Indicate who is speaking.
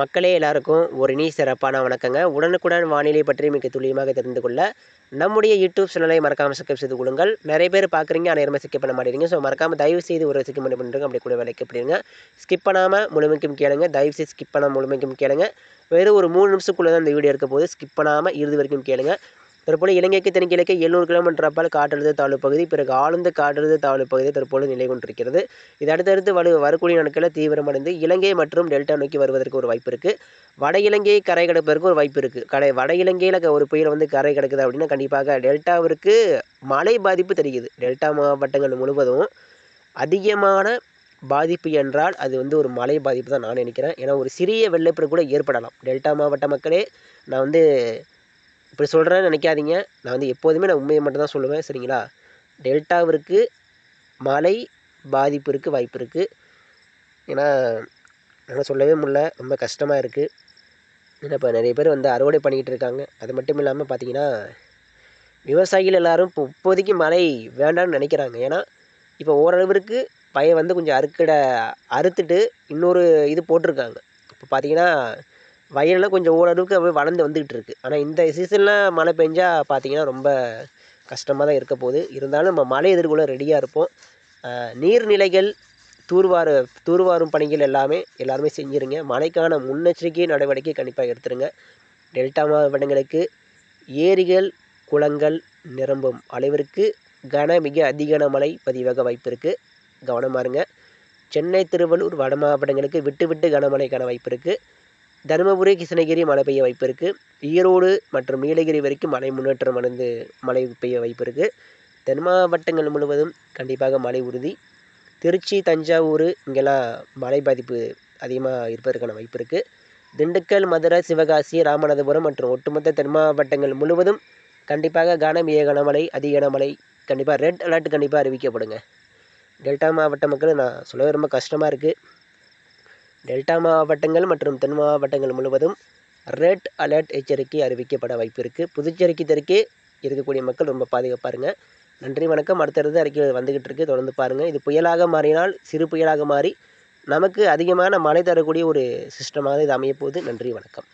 Speaker 1: மக்களே எல்லாருக்கும் ஒரு இனி சிறப்பான வணக்கங்க. உடனுக்குடன் வானிலை பற்றி மிக துல்லியமாக தெரிந்து கொள்ள நம்முடைய யூடியூப் சேனலை மறக்காமல் சப்ஸ்கிரைப் செய்து கொள்ளுங்கள். நிறைய பேர் பார்க்குறீங்க அனைவருமே ஸ்கிப் பண்ண மாட்டேங்க. ஸோ மறக்காமல் தயவு செய்து ஒரு ஸ்கிப் பண்ணி பண்ணுறங்க அப்படி கூட வேலைக்கு அப்படிங்க ஸ்கிப் பண்ணாமல் முழுமைக்கும் கேளுங்க. தயவு செய்து ஸ்கிப் பண்ணாமல் முழுமைக்கும் கேளுங்க. வெறும் ஒரு மூணு நிமிஷத்துக்குள்ளே தான் இந்த வீடியோ இருக்க போது ஸ்கிப் பண்ணாமல் இறுதி வரைக்கும் கேளுங்க. தற்போது இலங்கைக்கு தென்கிழக்கே எழுநூறு கிலோமீட்டர் அப்பால் காற்றழுத்த தாழ்வு பகுதி பிறகு ஆழ்ந்த காற்றழுத்த தாழ்வு பகுதி தற்போது நிலை கொண்டிருக்கிறது. இது அடுத்தடுத்து வலு வரக்கூடிய நாட்களில் தீவிரமடைந்து இலங்கை மற்றும் டெல்டா நோக்கி வருவதற்கு ஒரு வாய்ப்பு இருக்குது வட இலங்கை கரை கடப்பதற்கு ஒரு வாய்ப்பு இருக்குது கடை வட இலங்கையில் ஒரு புயல் வந்து கரை கிடக்குது அப்படின்னா கண்டிப்பாக டெல்டாவிற்கு மழை பாதிப்பு தெரியுது. டெல்டா மாவட்டங்கள் முழுவதும் அதிகமான பாதிப்பு என்றால் அது வந்து ஒரு மழை பாதிப்பு தான் நான் நினைக்கிறேன். ஏன்னா ஒரு சிறிய வெள்ளப்பெருக்கு கூட ஏற்படலாம். டெல்டா மாவட்ட மக்களே நான் வந்து இப்படி சொல்கிறேன்னு நினைக்காதீங்க. நான் வந்து எப்போதுமே நான் உண்மையை மட்டும்தான் சொல்லுவேன். சரிங்களா? டெல்டாவிற்கு மழை பாதிப்பு இருக்குது வாய்ப்பு இருக்குது ஏன்னா என்னால் சொல்லவே முடியல. ரொம்ப கஷ்டமாக இருக்குது ஏன்னா இப்போ நிறைய பேர் வந்து அறுவடை பண்ணிக்கிட்டு இருக்காங்க. அது மட்டும் இல்லாமல் பார்த்தீங்கன்னா விவசாயிகள் எல்லாரும் இப்போ இப்போதைக்கு மழை வேண்டாம்னு நினைக்கிறாங்க. ஏன்னா இப்போ ஓரளவிற்கு பயிர் வந்து கொஞ்சம் அறுக்கடை அறுத்துட்டு இன்னொரு இது போட்டிருக்காங்க. இப்போ பார்த்தீங்கன்னா வயலெல்லாம் கொஞ்சம் ஓரளவுக்கு அப்படியே வளர்ந்து வந்துக்கிட்டு இருக்குது ஆனால் இந்த சீசனில் மழை பெஞ்சா பார்த்தீங்கன்னா ரொம்ப கஷ்டமாக தான் இருக்க போகுது. இருந்தாலும் நம்ம மழை எதிர்கொள்ள ரெடியாக இருப்போம். நீர்நிலைகள் தூர்வார தூர்வாரும் பணிகள் எல்லாமே எல்லாருமே செஞ்சுருங்க. மழைக்கான முன்னெச்சரிக்கை நடவடிக்கை கண்டிப்பாக எடுத்துருங்க. டெல்டா மாவட்டங்களுக்கு ஏரிகள் குளங்கள் நிரம்பும். அளவிற்கு கன மிக அதிகன மழை பதிவாக வாய்ப்பு இருக்குது கவனமாக இருங்க. சென்னை திருவள்ளூர் வட மாவட்டங்களுக்கு விட்டு விட்டு கனமழைக்கான வாய்ப்பு இருக்குது தருமபுரி கிருஷ்ணகிரி மழை பெய்ய வாய்ப்பு இருக்குது ஈரோடு மற்றும் நீலகிரி வரைக்கும் மழை முன்னேற்றம் அடைந்து மழை பெய்ய வாய்ப்பு இருக்குது தென் மாவட்டங்கள் முழுவதும் கண்டிப்பாக மழை உறுதி. திருச்சி தஞ்சாவூர் இங்கெல்லாம் மழை பாதிப்பு அதிகமாக இருப்பதற்கான வாய்ப்பு இருக்குது திண்டுக்கல் மதுரை சிவகாசி ராமநாதபுரம் மற்றும் ஒட்டுமொத்த தென் மாவட்டங்கள் முழுவதும் கண்டிப்பாக கனமிய கனமழை அதிக கனமழை கண்டிப்பாக ரெட் அலர்ட் கண்டிப்பாக அறிவிக்கப்படுங்க. டெல்டா மாவட்ட மக்கள் நான் சொல்லவே ரொம்ப கஷ்டமாக இருக்குது டெல்டா மாவட்டங்கள் மற்றும் தென் மாவட்டங்கள் முழுவதும் ரெட் அலர்ட் எச்சரிக்கை அறிவிக்கப்பட வாய்ப்பு இருக்குது புதுச்சேரிக்கு தெற்கே இருக்கக்கூடிய மக்கள் ரொம்ப பாதுகாப்பாருங்க நன்றி வணக்கம். அடுத்தடுத்து அறிக்கை வந்துக்கிட்டு இருக்குது தொடர்ந்து பாருங்கள் இது புயலாக மாறினால் சிறு புயலாக மாறி நமக்கு அதிகமான மழை தரக்கூடிய ஒரு சிஸ்டமாக இது அமையப்போகுது. நன்றி வணக்கம்.